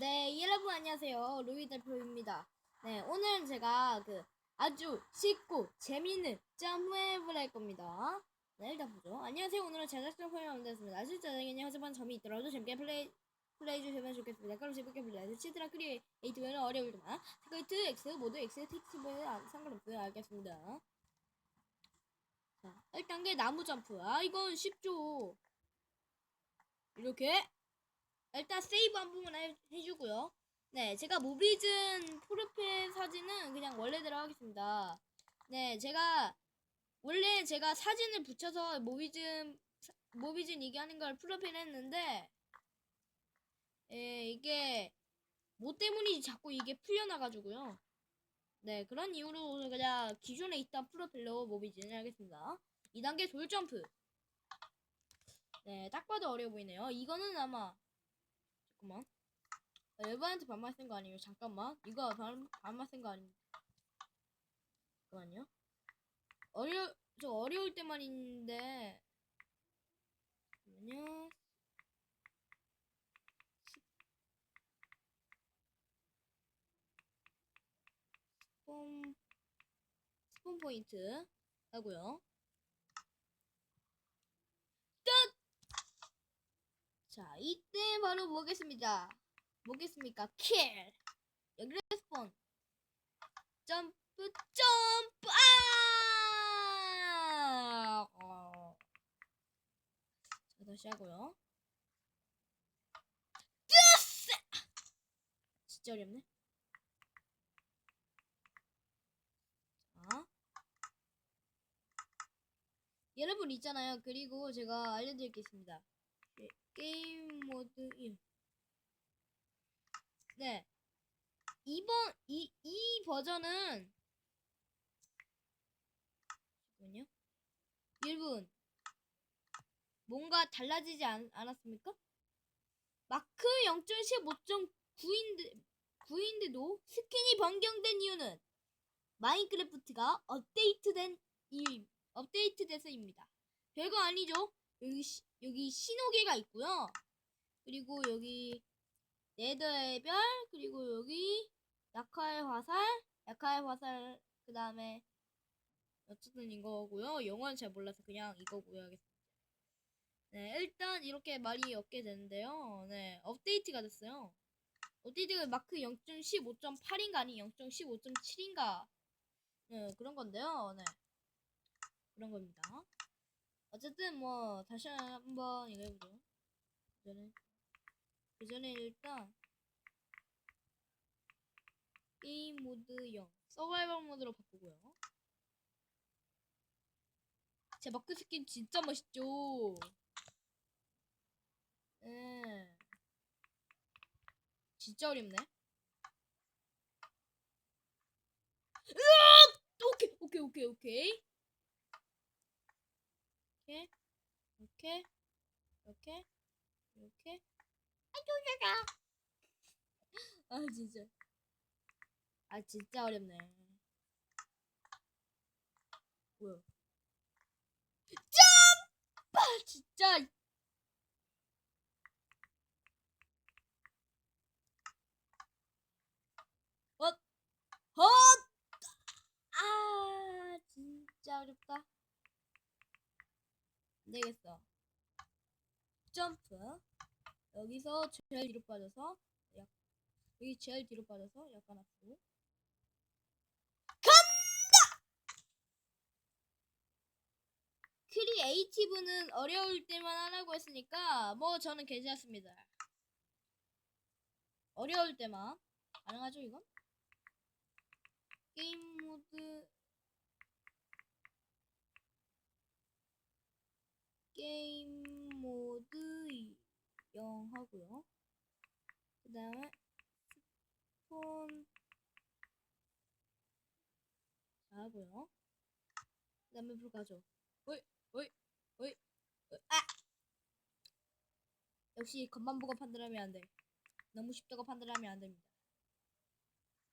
네, 여러분 안녕하세요. 루이 대표입니다. 네, 오늘은 제가 그 아주 쉽고 재미있는 점프앱을 할 겁니다. 네, 일단 보죠. 안녕하세요. 오늘은 제작자 포함이 만들었습니다. 아주 짜증이니 하지만 점이 있더라도 재밌게 플레이 플레이 주시면 좋겠습니다. 그럼 재밌게 플레이. 치드라 크리에이티브는 어려울지만 스크리트 X 모두 X 텍스트에 상관없어요. 알겠습니다. 자, 1단계 나무 점프. 아, 이건 쉽죠. 이렇게 일단 세이브 한 번만 해, 해주고요. 네, 제가 모비즌 프로필 사진은 그냥 원래대로 하겠습니다. 네, 제가 원래 제가 사진을 붙여서 모비즌 사- 모비즌 이게 하는 걸 프로필 했는데 예, 이게 뭐 때문인지 자꾸 이게 풀려나가지고요. 네, 그런 이유로 그냥 기존에 있던 프로필로 모비즌을 하겠습니다. 2단계 돌점프. 네, 딱 봐도 어려워 보이네요. 이거는 아마 잠깐만. 엘바한테 반말 쓴 거 아니에요? 잠깐만. 이거 반, 반말 쓴 거 아닙니까? 잠깐만요. 어려, 저 어려울 때만 있는데. 잠깐만요. 스폰, 스폰 포인트 하고요. 자, 이때 바로 뭐겠습니다. 뭐겠습니까? 킬! 여기 레스폰. 점프, 점프! 아! 어. 자, 다시 하고요. 뜨스! 진짜 어렵네. 자. 여러분 있잖아요. 그리고 제가 알려드릴 게 있습니다. 게- 게임 모드 1. 네. 이번, 이, 이 버전은, 잠깐만요. 여러분, 뭔가 달라지지 않, 않았습니까? 마크 0.15.9인데, 9인데도 스킨이 변경된 이유는 마인크래프트가 업데이트된 이유, 업데이트돼서입니다. 별거 아니죠? 여기, 시- 여기 신호계가 있고요. 그리고 여기 네더의 별, 그리고 여기 약화의 화살, 약화의 화살, 그 다음에 어쨌든 이거고요. 영어는 잘 몰라서 그냥 이거고요. 하겠습니다. 네, 일단 이렇게 말이 얻게 되는데요. 네, 업데이트가 됐어요. 업데이트가 마크 0.15.8인가 아니 0.15.7인가 네, 그런 건데요. 네. 그런 겁니다. 어쨌든 뭐 다시 한번 이거 해보죠. 그 전에 그 전에 일단 게임 모드 0 서바이벌 모드로 바꾸고요. 제 마크 스킨 진짜 멋있죠. 네. 진짜 어렵네. 으악! 오케이 오케이 오케이 오케이. 이렇게 이렇게 이렇게 이렇게. 아 진짜. 아 진짜 어렵네. 뭐야? 점프! 아, 진짜. 헛! 헛! 아 진짜 어렵다. 안 되겠어. 점프. 여기서 제일 뒤로 빠져서 약 여기 제일 뒤로 빠져서 약간 앞으로. 간다! 크리에이티브는 어려울 때만 하라고 했으니까 뭐 저는 괜찮습니다. 어려울 때만. 가능하죠 이건? 게임 모드 게임 모드 0 하고요. 그 다음에 스폰 자 하고요. 그 다음에 불 가죠. 어이 어이 어이 아! 역시 겉만 보고 판단하면 안 돼. 너무 쉽다고 판단하면 안 됩니다.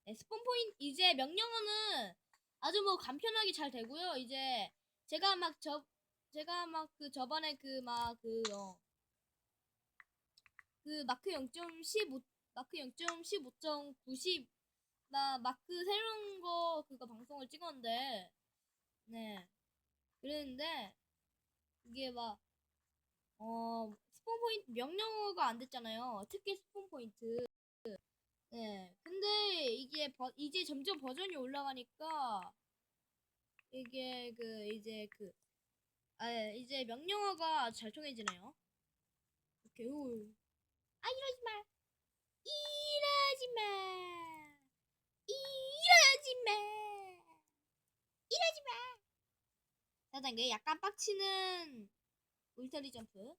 네, 스폰 포인트 이제 명령어는 아주 뭐 간편하게 잘 되고요. 이제 제가 막 저 제가 막 그 저번에 그 막 그 어 그 마크 0.15 마크 0.15.90 나 마크 새로운 거 그거 방송을 찍었는데 네. 그랬는데 이게 막 어 스폰 포인트 명령어가 안 됐잖아요. 특히 스폰 포인트. 네. 근데 이게 버- 이제 점점 버전이 올라가니까 이게 그 이제 그 아, 이제 명령어가 잘 통해지네요. 오케이, 우. 아, 이러지 마. 이러지 마. 이러지 마. 이러지 마. 4단계 약간 빡치는 울타리 점프.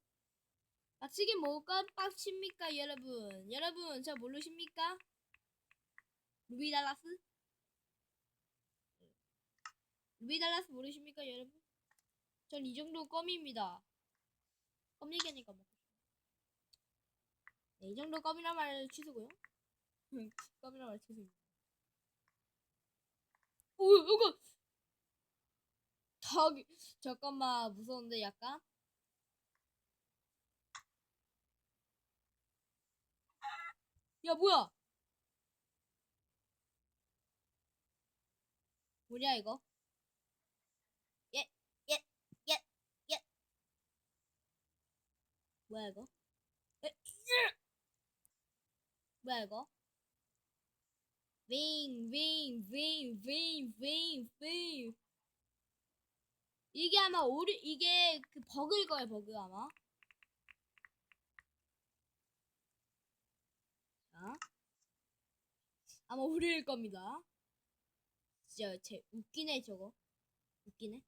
빡치긴 뭐가 빡칩니까, 여러분? 여러분, 저 모르십니까? 루비 달라스? 루비 달라스 모르십니까, 여러분? 전 이 정도 껌입니다. 껌 얘기하니까 먹고 싶어. 네, 이 정도 껌이란 말 취소고요. 껌이란 말 취소입니다. 오, 이거 닭 잠깐만 무서운데 약간. 야 뭐야? 뭐냐 이거? 예, 예, 예, 예. 뭐야 이거? 에, 으! 뭐야 이거? 윙, 윙, 윙, 윙, 윙, 윙. 이게 아마 오류, 이게 그 버그일 거예요, 버그 아마. 자. 아마 오류일 겁니다. 진짜 제 웃기네 저거. 웃기네.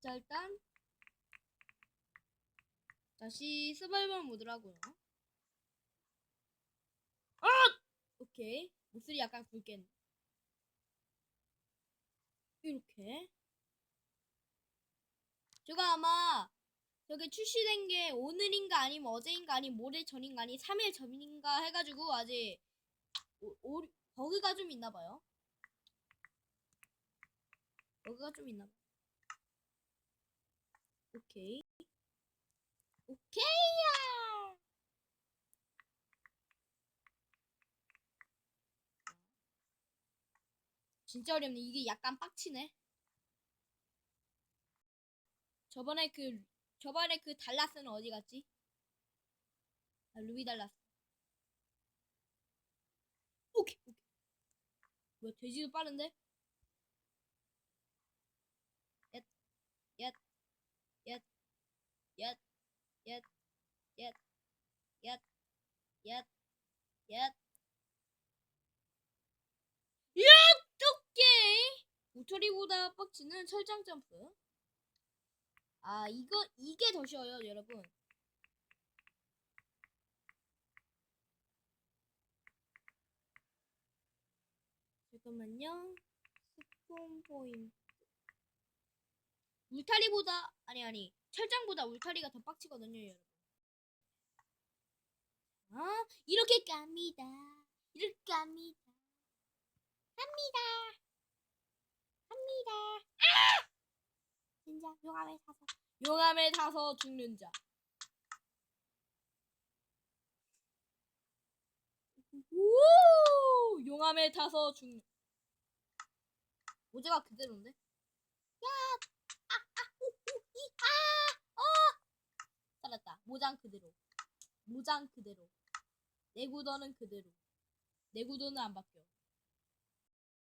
자 일단 다시 서바이벌 모드라고요. 아! 오케이 목소리 약간 굵겠네. 이렇게 제가 아마 저게 출시된 게 오늘인가 아니면 어제인가 아니면 모레 전인가 아니 3일 전인가 해가지고 아직 오, 오, 버그가 좀 있나 봐요. 버그가 좀 있나 봐. 오케이. 오케이야. 진짜 어렵네. 이게 약간 빡치네. 저번에 그 저번에 그 달라스는 어디 갔지? 아, 루비 달라스. 오케이. 오케이. 뭐야 돼지도 빠른데? 얏, 얏, 얏, 얏, 얏, 얏. 야, 토끼! 우토리보다 빡치는 철장 점프. 아, 이거, 이게 더 쉬워요, 여러분. 잠깐만요. 스폰 포인트. 울타리보다, 아니, 아니, 철장보다 울타리가 더 빡치거든요, 여러분. 아, 이렇게 깝니다. 이렇게 깝니다. 갑니다. 갑니다. 아! 진짜 용암에 타서 용암에 타서 죽는 자. 오! 용암에 타서 죽는. 모자가 그대로인데? 야! 아! 아! 우! 우! 이! 아! 어! 살았다. 모장 그대로. 모장 그대로. 내 구도는 그대로. 내 구도는 안 바뀌어.